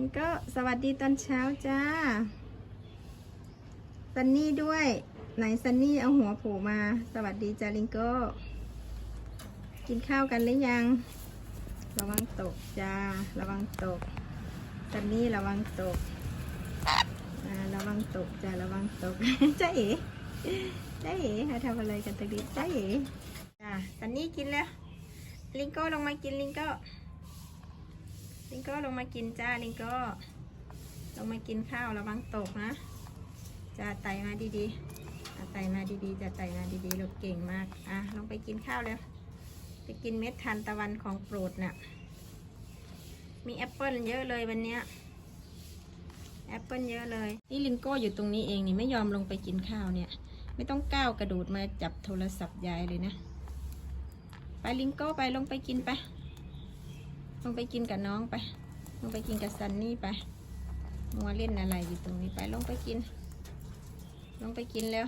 นี่ก็สวัสดีตอนเช้าจ้าซันนี่ด้วย ไหนซันนี่เอาหัวผล่มา สวัสดีจ้าลิงโก้ กินข้าวกันหรือยัง ระวังตกจ้า ระวังตกซันนี่ระวังตกระวังตกจ้าระวังตกจ้าเอ๋จ้าเอ๋เขาทำอะไรกันตะกี้จ้าเอ๋จ้าซันนี่กินแล้ว ลิงโก้ลงมากินลิงโก้ โก้ลงมากินจ้าลิงโก้ลงมากินข้าวระวังตกนะจ้าไต่มาดีๆอะไต่มาดีๆ จะไต่มาดีๆลูกเก่งมากอะลงไปกินข้าวแล้วไปกินเม็ดทานตะวันของโปรดน่ะมีแอปเปิลเยอะเลยวันเนี้ยแอปเปิลเยอะเลย นี่ลิงโก้อยู่ตรงนี้เองนี่ไม่ยอมลงไปกินข้าวเนี่ย ไม่ต้องก้าวกระโดดมาจับโทรศัพท์ยายเลยนะ ไปลิงโก้ไปลงไปกินไป ลงไปกินกับน้องไป ลงไปกินกับซันนี่ไปมัวเล่นอะไรอยู่ตรงนี้ไป ลงไปกิน ลงไปกินแล้ว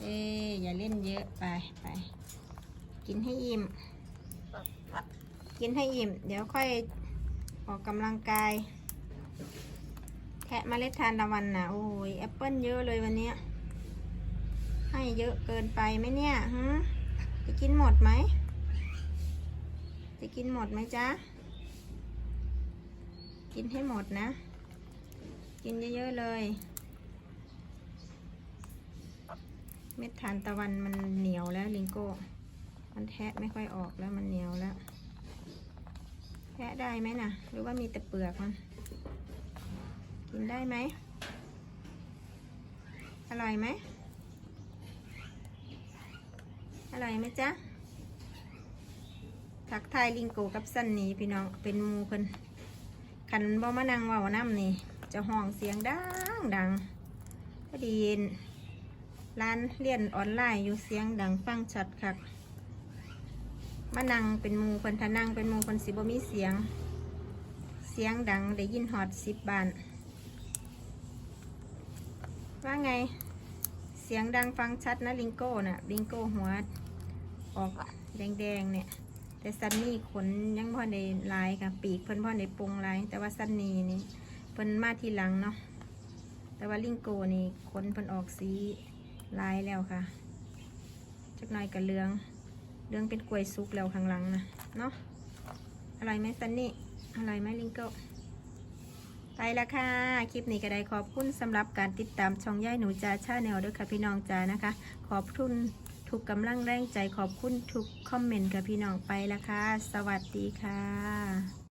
เอ้ยอย่าเล่นเยอะไปไป กินให้อิ่ม กินให้อิ่ม เดี๋ยวค่อยออกกำลังกาย แทะเมล็ดทานตะวันนะโอ้ยแอปเปิลเยอะเลยวันนี้ ให้เยอะเกินไปไหมเนี่ยฮะจะกินหมดไหม จะกินหมดไหมจ๊ะ กินให้หมดนะ กินเยอะๆเลย เม็ดทานตะวันมันเหนียวแล้วลิงโก้ มันแทะไม่ค่อยออกแล้วมันเหนียวแล้ว แทะได้ไหมนะหรือว่ามีแต่เปลือกมัน กินได้ไหม อร่อยไหมอร่อยไหมจ๊ะ ทักทายลิงโกกับสันนี่พี่น้องเป็นมูเพิ่นขันบ่มานั่งว่าน้ำนี่ จะห้องเสียงดังดังพอดีร้านเรียนออนไลน์อยู่เสียงดังฟังชัดคักมานั่งเป็นมูเพิ่นถ้านั่งเป็นมูเพิ่นสิบ่มีเสียง เสียงดังได้ยินฮอดสิบบานว่าไงเสียงดังฟังชัดนะลิงโก้น่ะลิงโก้หัวออกแดงๆเนี่ย แต่ซันนี่ขนยังพ่อในลายค่ะ ปีกเพิ่นพ่อในปรุงลาย แต่ว่าซันนี่นี่เพิ่นมาทีหลังเนาะแต่ว่าลิงโกนี่ขนเพิ่นออกสีลายแล้วค่ะจักหน่อยกับเหลืองเหลืองเป็นกล้วยซุกแล้วข้างหลังนะเนาะอร่อยไหมซันนี่อร่อยไหมลิงโกไปละค่ะ คลิปนี้ก็ได้ขอบคุณสำหรับการติดตามช่องย่ายหนูจ่าชาแนลด้วยค่ะพี่น้องจ่านะคะ ขอบคุณ ทุกกำลังแรงใจขอบคุณทุกคอมเมนต์กับพี่น้องไปแล้วค่ะ สวัสดีค่ะ